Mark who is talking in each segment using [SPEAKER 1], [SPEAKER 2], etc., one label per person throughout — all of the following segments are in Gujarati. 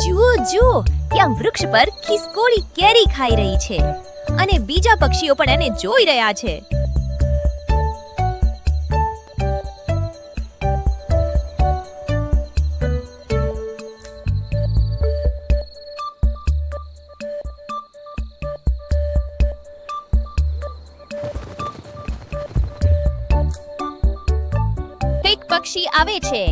[SPEAKER 1] જુઓ જુઓ, ત્યાં વૃક્ષ પર ખિસકોલી કેરી ખાઈ રહી છે અને બીજા પક્ષીઓ પણ એને જોઈ રહ્યા છે. એક પક્ષી આવે છે.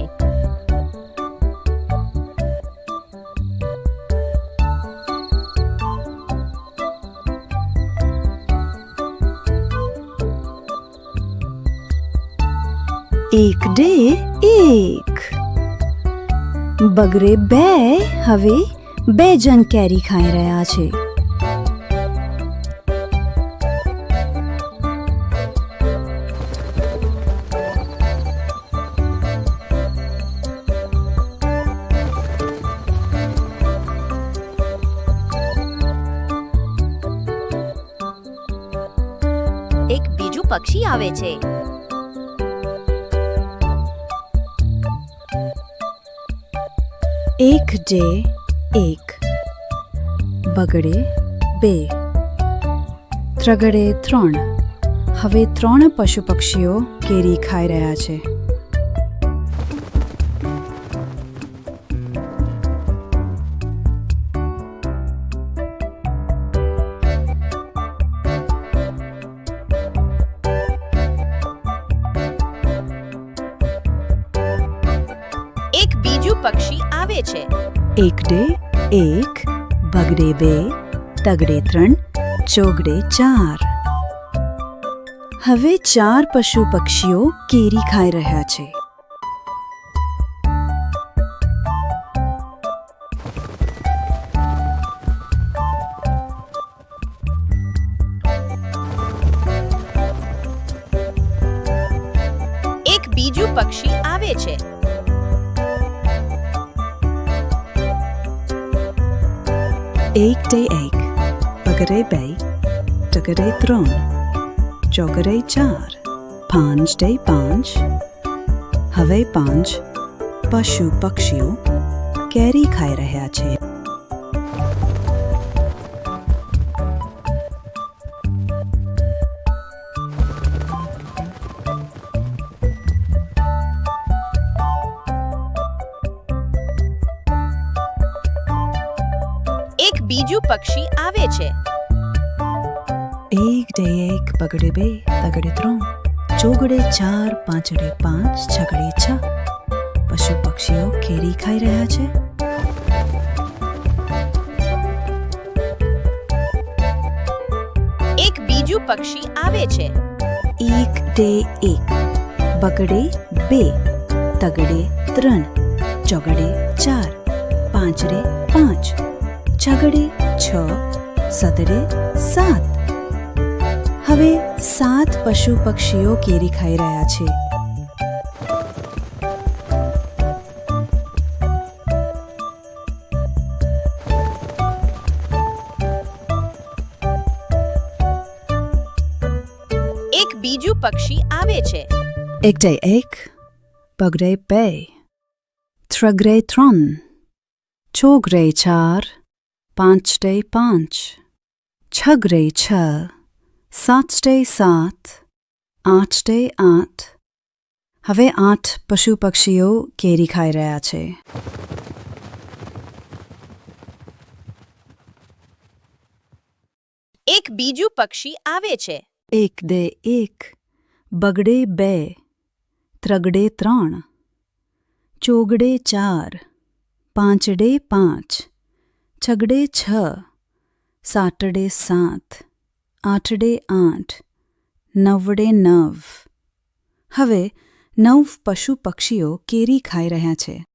[SPEAKER 2] એક ડે એક. બગરે બે, હવે બે જણ કેરી ખાઈ રહ્યા છે.
[SPEAKER 1] એક બીજું પક્ષી આવે છે.
[SPEAKER 2] એક જે એક બગડે બે ત્રગડે ત્રણ હવે ત્રણ પશુ પક્ષીઓ કેરી ખાઈ રહ્યા છે
[SPEAKER 1] બીજું પક્ષી આવે છે.
[SPEAKER 2] એક ડે એક બગડે બે તગડે ત્રણ ચોગડે ચાર. હવે ચાર પશુ પક્ષીઓ કેરી ખાઈ રહ્યા છે.
[SPEAKER 1] એક બીજું પક્ષી આવે છે.
[SPEAKER 2] એક ડે એક પગરે બે તગડે ત્રણ ચોગડે ચાર પાંચ ડે પાંચ હવે પાંચ પશુ પક્ષીઓ કેરી ખાઈ રહ્યા છે
[SPEAKER 1] બીજું પક્ષી આવે છે.
[SPEAKER 2] એક ડે એક બગડે બે તગડે ત્રણ ચોગડે ચાર પાંચડે પાંચ છગડે છ. પશુ પક્ષીઓ કેરી ખાઈ રહ્યા છે.
[SPEAKER 1] એક બીજું પક્ષી આવે છે.
[SPEAKER 2] એક ડે એક બગડે બે તગડે ત્રણ ચોગડે ચાર પાંચડે પાંચ. છગડે છ સતડે સાત. હવે સાત પશુ પક્ષીઓ કેરી ખાઈ રહ્યા છે.
[SPEAKER 1] એક બીજું પક્ષી આવે છે.
[SPEAKER 2] એક ડે એક બગડે બે થ્રગરે ત્રણ છોગરે ચાર પાંચડે પાંચ છગડે છ સાતડે સાત આઠટે આઠ. હવે આઠ પશુ પક્ષીઓ કેરી ખાઈ રહ્યા છે.
[SPEAKER 1] એક બીજું પક્ષી આવે છે.
[SPEAKER 2] એક દે એક બગડે બે ત્રગડે ત્રણ ચોગડે ચાર પાંચડે પાંચ. છગડે છ, સાતડે સાત, આઠડે આઠ, નવડે નવ. હવે નવ પશુ પક્ષીઓ કેરી ખાઈ રહ્યા છે.